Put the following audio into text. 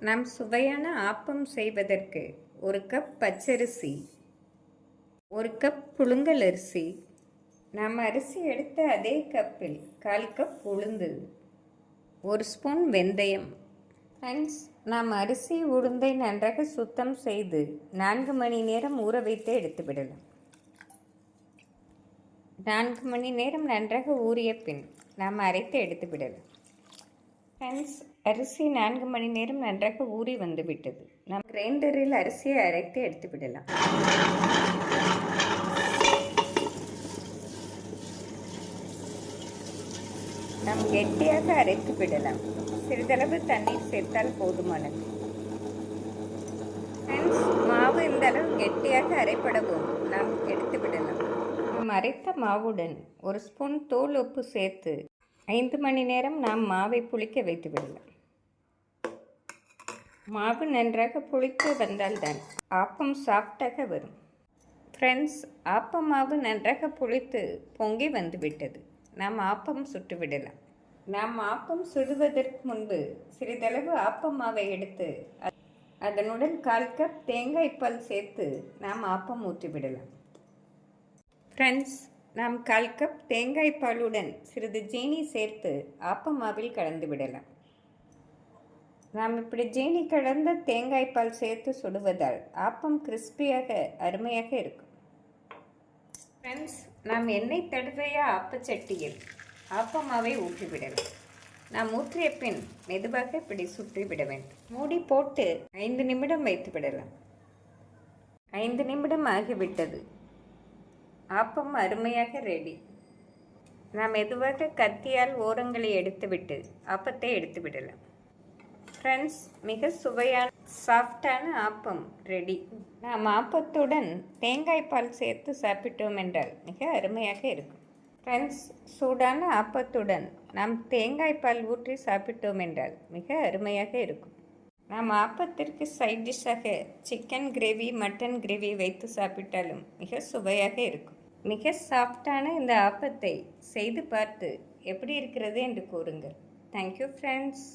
நாம் சுவையான ஆப்பம் செய்வதற்கு ஒரு கப் பச்சரிசி ஒரு கப் புழுங்கல் அரிசி. நாம் அரிசி எடுத்த அதே கப்பில் கால் கப் உளுந்து ஒரு ஸ்பூன் வெந்தயம். ஃப்ரெண்ட்ஸ் நாம் அரிசி உளுந்தை நன்றாக சுத்தம் செய்து நான்கு மணி நேரம் ஊற வைத்து எடுத்துவிடலாம் நான்கு மணி நேரம் நன்றாக ஊறிய பின் நாம் அரைத்து எடுத்துவிடலாம் ஃப்ரெண்ட்ஸ் அரிசி நான்கு மணி நேரம் நன்றாக ஊறி வந்து விட்டது நாம் கிரைண்டரில் அரிசியை அரைத்து எடுத்து விடலாம். நாம் கெட்டியாக அரைத்து விடலாம். சிறிதளவு தண்ணீர் சேர்த்தால் போதுமானது. ஃப்ரெண்ட்ஸ் மாவு இந்த அளவு கெட்டியாக அரைப்படவும் நாம் எடுத்து விடலாம். நாம் அரைத்த மாவுடன் ஒரு ஸ்பூன் தோல் உப்பு சேர்த்து ஐந்து மணி நேரம் நாம் மாவை புளிக்க வைத்து விடலாம். மாவு நன்றாக புளித்து வந்தால்தான் ஆப்பம் சாஃப்டாக வரும். ஃப்ரெண்ட்ஸ் ஆப்ப மாவு நன்றாக புளித்து பொங்கி வந்து விட்டது நாம் ஆப்பம் சுட்டு விடலாம். நாம் ஆப்பம் சுடுவதற்கு முன்பு சிறிதளவு ஆப்பம் மாவை எடுத்து அதனுடன் கால் கப் தேங்காய் பால் சேர்த்து நாம் ஆப்பம் ஊற்றி விடலாம் ஃப்ரெண்ட்ஸ் நாம் கால் கப் தேங்காய் பாலுடன் சிறிது ஜீனி சேர்த்து ஆப்பமாவில் கலந்து விடலாம். நாம் இப்படி ஜீனி கலந்த தேங்காய் பால் சேர்த்து சுடுவதால் ஆப்பம் கிறிஸ்பியாக அருமையாக இருக்கும். ஃப்ரெண்ட்ஸ் நாம் எண்ணெய் தடவைய ஆப்பச்சட்டியில் ஆப்பமாவை ஊற்றிவிடலாம். நாம் ஊற்றிய பின் மெதுவாக இப்படி சுற்றி விட வேண்டும். மூடி போட்டு ஐந்து நிமிடம் வைத்து விடலாம் ஐந்து நிமிடம் ஆகிவிட்டது. ஆப்பம் அருமையாக ரெடி நாம் மெதுவாக கத்தியால் ஓரங்களை எடுத்துவிட்டு ஆப்பத்தை எடுத்து விடலாம். ஃப்ரெண்ட்ஸ் மிக சுவையான சாஃப்டான ஆப்பம் ரெடி நாம் ஆப்பத்துடன் தேங்காய் பால் சேர்த்து சாப்பிட்டோம் என்றால் மிக அருமையாக இருக்கும். ஃப்ரெண்ட்ஸ் சூடான ஆப்பத்துடன் நாம் தேங்காய் பால் ஊற்றி சாப்பிட்டோம் என்றால் மிக அருமையாக இருக்கும். நாம் ஆப்பத்திற்கு சைட் டிஷ்ஷாக சிக்கன் கிரேவி மட்டன் கிரேவி வைத்து சாப்பிட்டாலும் மிக சுவையாக இருக்கும். மிக சாஃப்டான இந்த ஆப்பத்தை செய்து பார்த்து எப்படி இருக்கிறது என்று கூறுங்கள். Thank you friends